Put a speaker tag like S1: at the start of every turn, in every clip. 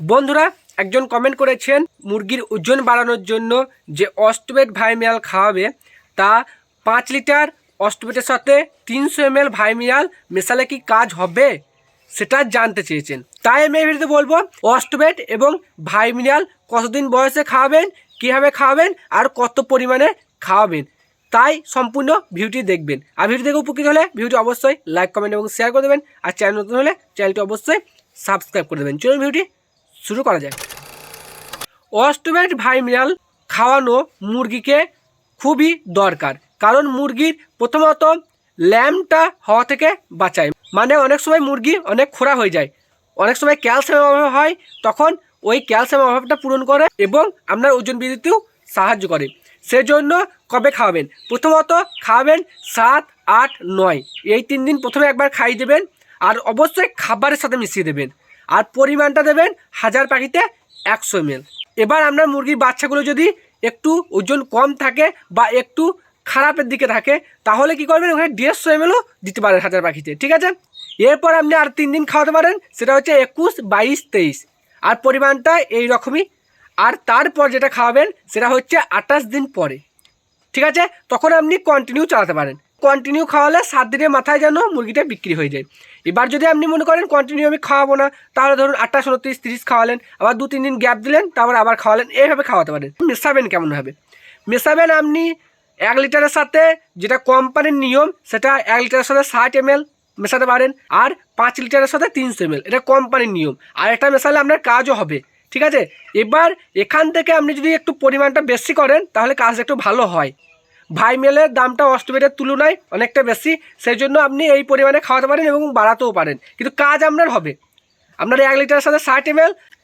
S1: বন্ধুরা, একজন কমেন্ট করেছেন, মুরগির ওজন বাড়ানোর জন্য যে অস্টবেট ভাইমিয়াল খাওয়াবে, তা পাঁচ লিটার অস্টবেটের সাথে তিনশো এম এল ভাইমিয়াল মেশালে কি কাজ হবে? সেটা জানতে চেয়েছেন। তাই আমি এই ভিডিওতে বলব অস্টবেট এবং ভাইমিনাল কতদিন বয়সে খাওয়াবেন, কীভাবে খাওয়াবেন, আর কত পরিমাণে খাওয়াবেন, তাই সম্পূর্ণ ভিডিওটি দেখবেন। আর ভিডিও দেখে উপকৃত হলে ভিডিওটি অবশ্যই লাইক কমেন্ট এবং শেয়ার করে দেবেন। আর চ্যানেল নতুন হলে চ্যানেলটি অবশ্যই সাবস্ক্রাইব করে দেবেন। চলুন ভিডিওটি শুরু করা যায়। অস্টমেট ভাইমিনাল খাওয়ানো মুরগিকে খুবই দরকার, কারণ মুরগির প্রথমত ল্যাম্পটা হওয়া থেকে বাঁচায়। মানে অনেক সময় মুরগি অনেক খোরা হয়ে যায়। অনেক সময় ক্যালসিয়ামের অভাব হয়, তখন ওই ক্যালসিয়ামের অভাবটা পূরণ করে এবং আপনার ওজন বৃদ্ধিতেও সাহায্য করে। সেজন্য কবে খাওয়াবেন? প্রথমত খাওয়াবেন সাত, আট, নয়। এই তিন দিন প্রথমে একবার খাইয়ে দেবেন আর অবশ্যই খাবারের সাথে মিশিয়ে দেবেন। আর পরিমাণটা দেবেন হাজার পাখিতে একশো এম এবার আপনার মুরগির বাচ্চাগুলো যদি একটু ওজন কম থাকে বা একটু খারাপের দিকে থাকে, তাহলে কি করবেন? ওখানে দেড়শো এম এলও দিতে পারেন হাজার পাখিতে, ঠিক আছে? এরপর আপনি আর তিন দিন খাওয়াতে পারেন, সেটা হচ্ছে একুশ, বাইশ, তেইশ। আর পরিমাণটা এই রকমই। আর তারপর যেটা খাওয়াবেন, সেটা হচ্ছে আঠাশ দিন পরে, ঠিক আছে? তখন আপনি কন্টিনিউ চালাতে পারেন। কন্টিনিউ খাওয়ালে সাত দিনের মাথায় যেন মুরগিটা বিক্রি হয়ে যায়। এবার যদি আপনি মনে করেন কন্টিনিউ আমি খাওয়াবো না, তাহলে ধরুন আটটা উনত্রিশ, তিরিশ খাওয়ালেন, আবার দু তিন দিন গ্যাপ দিলেন, তারপর আবার খাওয়ালেন, এইভাবে খাওয়াতে পারেন। মেশাবেন কেমনভাবে মেশাবেন আপনি এক লিটারের সাথে যেটা কোম্পানির নিয়ম, সেটা এক লিটারের সাথে ষাট এম মেশাতে পারেন, আর পাঁচ লিটারের সাথে তিনশো এম এটা কোম্পানির নিয়ম। আর এটা মেশালে আপনার কাজও হবে, ঠিক আছে? এবার এখান থেকে আপনি যদি একটু পরিমাণটা বেশি করেন, তাহলে কাজটা একটু ভালো হয়। ভাই মেলের দামটা অস্ট্রেলিয়ার তুলনায় অনেকটা বেশি, সেই জন্য আপনি এই পরিমাণে খাওয়াতে পারেন এবং বাড়াতেও পারেন। কিন্তু কাজ আপনার হবে। আপনার এক লিটারের সাথে ষাট এম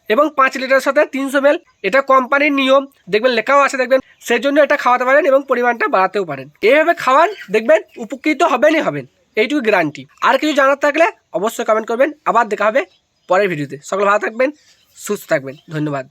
S1: এবং পাঁচ লিটারের সাথে তিনশো এম এটা কোম্পানির নিয়ম। দেখবেন, লেখাও আছে, দেখবেন। সেই জন্য এটা খাওয়াতে পারেন এবং পরিমাণটা বাড়াতেও পারেন। এইভাবে খাওয়ান, দেখবেন, উপকৃত হবেনই হবেন। এইটুকু গ্যারান্টি আর কিছু জানার থাকলে অবশ্যই কমেন্ট করবেন। আবার দেখা হবে পরের ভিডিওতে সকলে ভালো থাকবেন, সুস্থ থাকবেন। ধন্যবাদ।